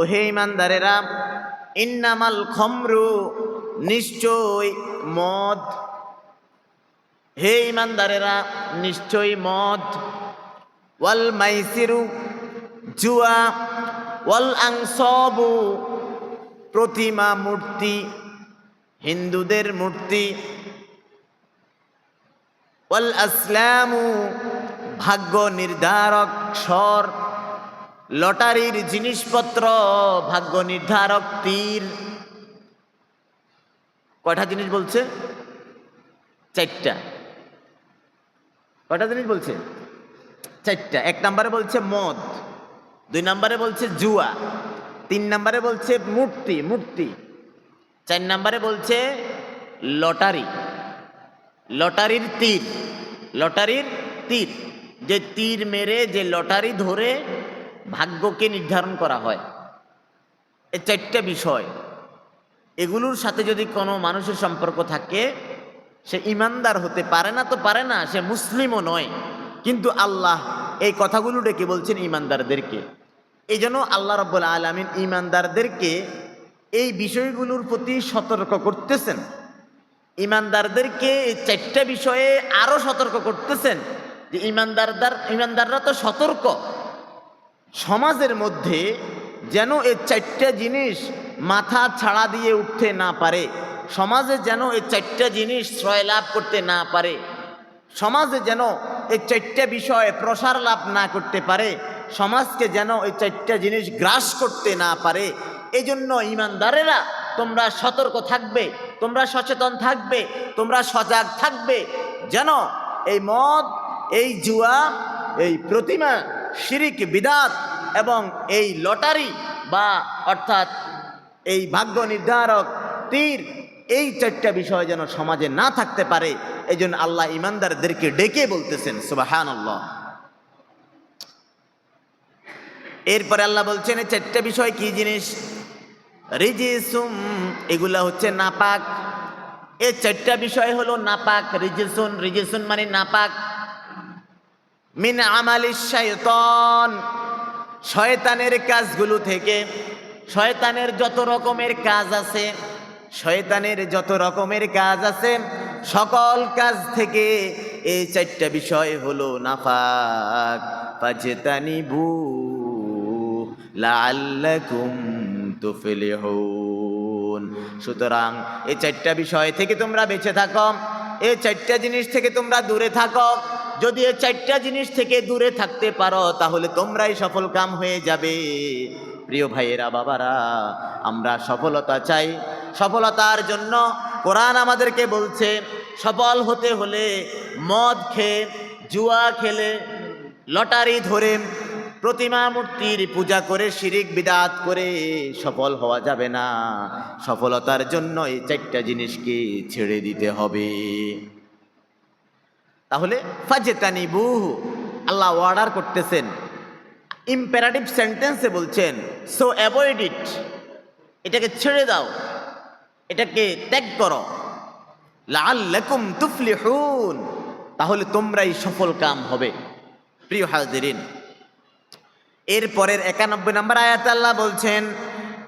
ও হে ইমানদারেরা, ইন্নামাল খমরু নিশ্চয় মদ। হে ইমানদারেরা, নিশ্চয় মদ। ওয়াল মাইসিরু জুয়া, ওয়াল আংসবু প্রতিমা মূর্তি, হিন্দুদের মূর্তি। ওয়াল আসলামু ভাগ্য নির্ধারক স্বর। লটারির জিনিসপত্র, ভাগ্য নির্ধারক, তীর। কয়টা জিনিস বলছে? চারটা। কয়টা জিনিস বলছে? চারটা। এক নম্বরে বলছে মদ, দুই নম্বরে বলছে জুয়া, তিন নম্বরে বলছে মূর্তি মূর্তি, চার নম্বরে বলছে লটারি, লটারির তীর লটারির তীর। যে তীর মেরে, যে লটারি ধরে ভাগ্যকে নির্ধারণ করা হয়। এই চারটা বিষয়। এগুলোর সাথে যদি কোনো মানুষের সম্পর্ক থাকে, সে ইমানদার হতে পারে না তো পারে না, সে মুসলিমও নয়। কিন্তু আল্লাহ এই কথাগুলো ডেকে বলছেন ইমানদারদেরকে। এই জন্য আল্লাহ রব্বুল আলমিন ইমানদারদেরকে এই বিষয়গুলোর প্রতি সতর্ক করতেছেন। ইমানদারদেরকে এই চারটা বিষয়ে আরও সতর্ক করতেছেন যে ইমানদারদার ইমানদাররা তো সতর্ক। সমাজের মধ্যে যেন এই চারটা জিনিস মাথা ছাড়া দিয়ে উঠতে না পারে, সমাজে যেন এই চারটা জিনিস শ্রয় লাভ করতে না পারে, সমাজে যেন এই চারটা বিষয়ে প্রসার লাভ না করতে পারে, সমাজকে যেন এই চারটা জিনিস গ্রাস করতে না পারে এই জন্য ইমানদারেরা তোমরা সতর্ক থাকবে, তোমরা সচেতন থাকবে, তোমরা সজাগ থাকবে, যেন এই মদ, এই জুয়া, এই প্রতিমা শিরিক, বিদাত এবং এই লটারি বা অর্থাৎ এই ভাগ্য নির্ধারক তীর, এই চারটা বিষয় যেন সমাজে না থাকতে পারে এই জন্য আল্লাহ ইমানদারদেরকে ডেকে বলতেছেন সুবাহান আল্লাহ এরপরে আল্লাহ বলছেন, এই চারটা বিষয় কি জিনিস? রিজিসুম এগুলা হচ্ছে নাপাক। এই চারটা বিষয় হলো নাপাক, রিজিসুন রিজিসুন মানে নাপাক। মিন আমালি শয়তন শয়তানের কাজগুলো থেকে, শয়তানের যত রকমের কাজ আছে, শয়তানের যত রকমের কাজ আছে, সকল কাজ থেকে এই চারটা বিষয় হলো নাফাক। ফাজতানিবু লাআল্লাকুম তুফলিহুন। সুতরাং এই চারটা বিষয় থেকে তোমরা বেঁচে থাকো, এই চারটা জিনিস থেকে তোমরা দূরে থাকো। যদি এই চারটা জিনিস থেকে দূরে থাকতে পারো, তাহলে তোমরাই সফল কাম হয়ে যাবে। প্রিয় ভাইয়েরা, বাবারা, আমরা সফলতা চাই। সফলতার জন্য কোরআন আমাদেরকে বলছে, সফল হতে হলে মদ খেয়ে, জুয়া খেলে, লটারি ধরে, প্রতিমা মূর্তির পূজা করে, শিরিক বিদাত করে সফল হওয়া যাবে না। সফলতার জন্য এই চারটা জিনিসকে ছেড়ে দিতে হবে। তাহলে ফাজেতানি বুহু আল্লাহ অর্ডার করতেছেন। ইম্পারেটিভ সেন্টেন্সে বলছেন সো অ্যাভয়েড ইট এটাকে ছেড়ে দাও। এটাকে ত্যাগ করো। লাল্লাকুম তুফলিহুন। তাহলে তোমরাই সফল কাম হবে। প্রিয় হাজিরিন, এরপরের একানব্বই নম্বর আয়াত আল্লাহ বলছেন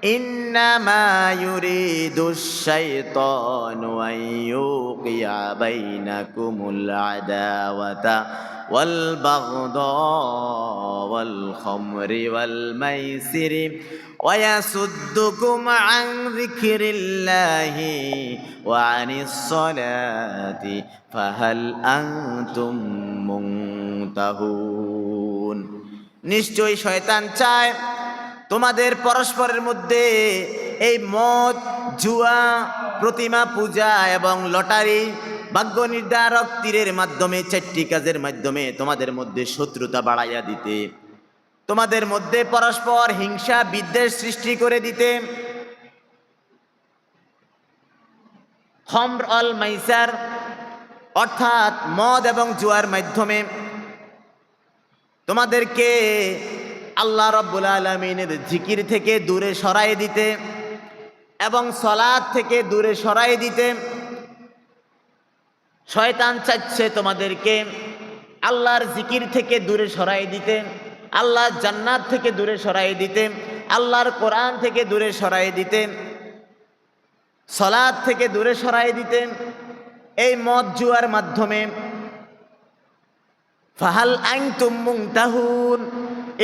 إنما يريد الشيطان أن يوقع بينكم العداوة والبغضاء والخمر والميسر ويصدكم عن ذكر الله وعن الصلاة فهل أنتم منتهون نشجوي شيطان চায় তোমাদের পরস্পরের মধ্যে এই মদ জুয়া, প্রতিমা পূজা এবং লটারি, ভাগ্য নির্ধারক তীরের মাধ্যমে, চারটি কাজের মাধ্যমে তোমাদের মধ্যে শত্রুতা বাড়াইয়া দিতে। তোমাদের মধ্যে পরস্পর হিংসা, বিদ্বেষ সৃষ্টি করে দিতে। খমর অল মাইসার, অর্থাৎ মদ এবং জুয়ার মাধ্যমে তোমাদেরকে আল্লাহ রব্বুল আলমিনের জিকির থেকে দূরে সরাই দিতে এবং সলাদ থেকে দূরে সরাই দিতে। শয়তান চাচ্ছে তোমাদেরকে আল্লাহর জিকির থেকে দূরে সরাই দিতে, আল্লাহ জান্নাত থেকে দূরে সরাই দিতে, আল্লাহর কোরআন থেকে দূরে সরাই দিতেন সলাদ থেকে দূরে সরাই দিতেন এই মদ জুয়ার মাধ্যমে ফাহাল আইন তুমুং তাহুন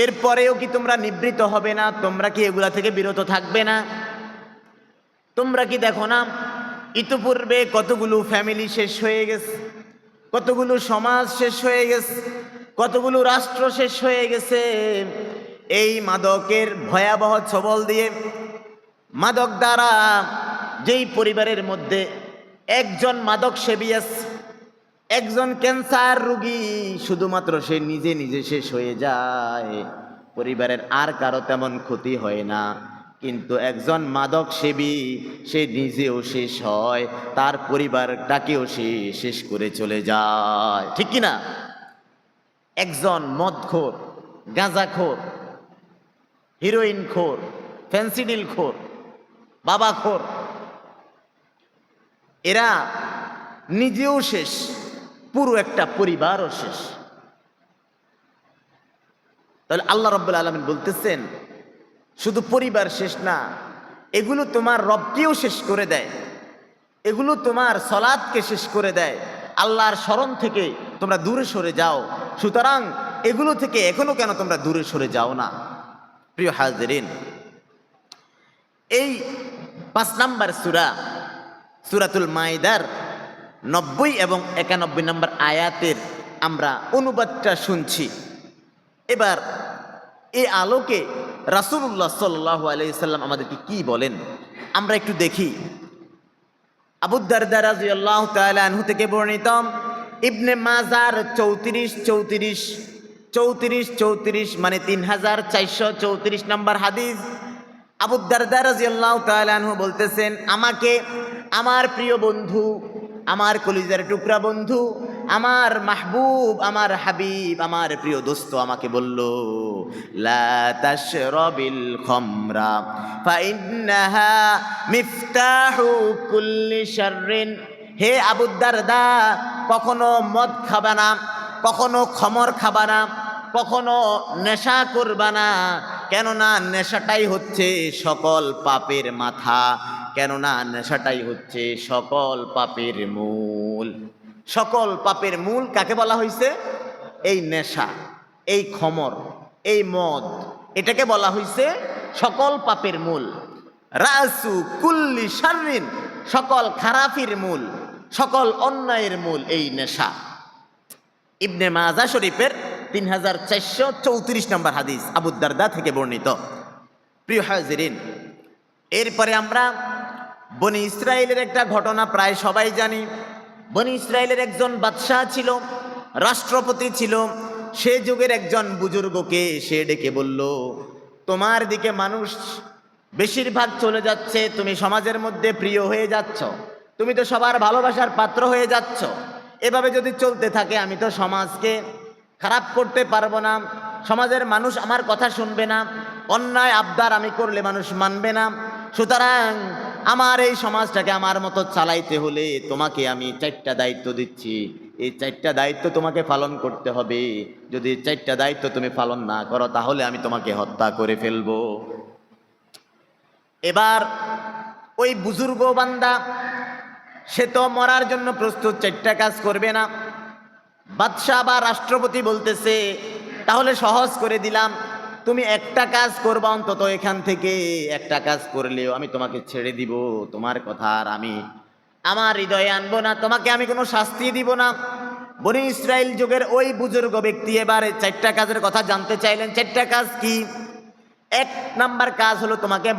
এরপরেও কি তোমরা নিবৃত হবে না? তোমরা কি এগুলা থেকে বিরত থাকবে না? তোমরা কি দেখো না, ইতিপূর্বে কতগুলো ফ্যামিলি শেষ হয়ে গেছে, কতগুলো সমাজ শেষ হয়ে গেছে, কতগুলো রাষ্ট্র শেষ হয়ে গেছে। এই মাদকের ভয়াবহ ছবল দিয়ে মাদক দ্বারা যেই পরিবারের মধ্যে একজন মাদক সেবী আছে একজন ক্যান্সার রোগী শুধুমাত্র সে নিজে নিজে শেষ হয়ে যায়। পরিবারের আর কারও তেমন ক্ষতি হয় না। কিন্তু একজন মাদক সেবী সে নিজেও শেষ হয়, তার পরিবারটাকেও সে শেষ করে চলে যায়। ঠিক না একজন মদখোর, গাঁজাখোর হিরোইন খোর ফ্যান্সিডিল খোর, বাবা খোর, এরা নিজেও শেষ। পুরো একটা পরিবারও শেষ। তাহলে আল্লাহ রব্বুল আলমিন বলতেছেন, শুধু পরিবার শেষ না, এগুলো তোমার রবকেও শেষ করে দেয়। এগুলো তোমার সলাদকে শেষ করে দেয়। আল্লাহর স্মরণ থেকে তোমরা দূরে সরে যাও। সুতরাং এগুলো থেকে এখনও কেন তোমরা দূরে সরে যাও না? প্রিয় হাজরিন, এই পাঁচ নাম্বার সুরা, সুরাতুল মাইদার নব্বই এবং একানব্বই নম্বর আয়াতের আমরা অনুবাদটা শুনছি। এবার এ আলোকে রাসুল্লাহ সাল্লাহ আলাইসাল্লাম আমাদেরকে কি বলেন? আমরা একটু দেখি। আবুদ্দারদা রাজিয়াল্লাহ তাআলা আনহু থেকে বর্ণিত, ইবনে মাজার চৌত্রিশ চৌত্রিশ চৌত্রিশ চৌত্রিশ মানে তিন হাজার চারশো চৌত্রিশ নম্বর হাদিস। আবুদ্দারদা রাজিয়াল্লাহ তাআলা আনহু বলতেছেন, আমাকে, আমার প্রিয় বন্ধু আমার কলিজার টুকরা বন্ধু, আমার মাহবুব, আমার হাবিব, আমার প্রিয় দোস্ত আমাকে বলল, লা তাশরাবিল খামরা ফাইন্নাহা মিফতাহু কুল্লি শাররিন। হে আবুদ্দারদা কখনো মদ খাবা না, কখনো খমর খাবা না, কখনো নেশা করবা না, কেননা নেশাটাই হচ্ছে সকল পাপের মাথা। কেননা নেশাটাই হচ্ছে সকল পাপের মূল। সকল পাপের মূল কাকে বলা হয়েছে এই নেশা, এই খমর, এই মদ, এটাকে বলা হয়েছে সকল পাপের মূল। রাসু কুল্লি শাররিন, সকল খারাপির মূল, সকল অন্যায়ের মূল এই নেশা। ইবনে মাজা শরীফের তিন হাজার চারশো চৌত্রিশ নম্বর হাদিস আবুদ্দারদা থেকে বর্ণিত। প্রিয় হাজিরিন, এরপরে আমরা বনি ইসরায়েলের একটা ঘটনা প্রায় সবাই জানি। বনি ইসরায়েলের একজন বাদশাহ ছিল, রাষ্ট্রপতি ছিল। সে যুগের একজন বুজুর্গকে সে ডেকে বলল, তোমার দিকে মানুষ বেশিরভাগ চলে যাচ্ছে, তুমি সমাজের মধ্যে প্রিয় হয়ে যাচ্ছ। তুমি তো সবার ভালোবাসার পাত্র হয়ে যাচ্ছ। এভাবে যদি চলতে থাকে, আমি তো সমাজকে খারাপ করতে পারব না। সমাজের মানুষ আমার কথা শুনবে না। অন্যায় আবদার আমি করলে মানুষ মানবে না। সুতরাং আমার এই সমাজটাকে আমার মতো চালাইতে হলে তোমাকে আমি চারটা দায়িত্ব দিচ্ছি। এই চারটা দায়িত্ব তোমাকে পালন করতে হবে। যদি চারটা দায়িত্ব তুমি পালন না করো, তাহলে আমি তোমাকে হত্যা করে ফেলব। এবার ওই বুজুর্গ বান্দা, সে তো মরার জন্য প্রস্তুত, চারটা কাজ করবে না। বাদশাহ বা রাষ্ট্রপতি বলতেছে, তাহলে সহজ করে দিলাম। তুমি একটা কাজ করবা অন্তত এখান থেকে। একটা কাজ করলেও আমি তোমাকে ছেড়ে দিব, তোমার কথা আর আমি। আমার হৃদয়ে আনব না, তোমাকে আমি কোনো শাস্তি দিব না। বনি ইসরায়েল যুগের ওই বুজুর্গ ব্যক্তি এবারে চারটা কাজের কথা জানতে চাইলেন। চারটা কাজ কি? এক নাম্বার কাজ হলো তোমাকে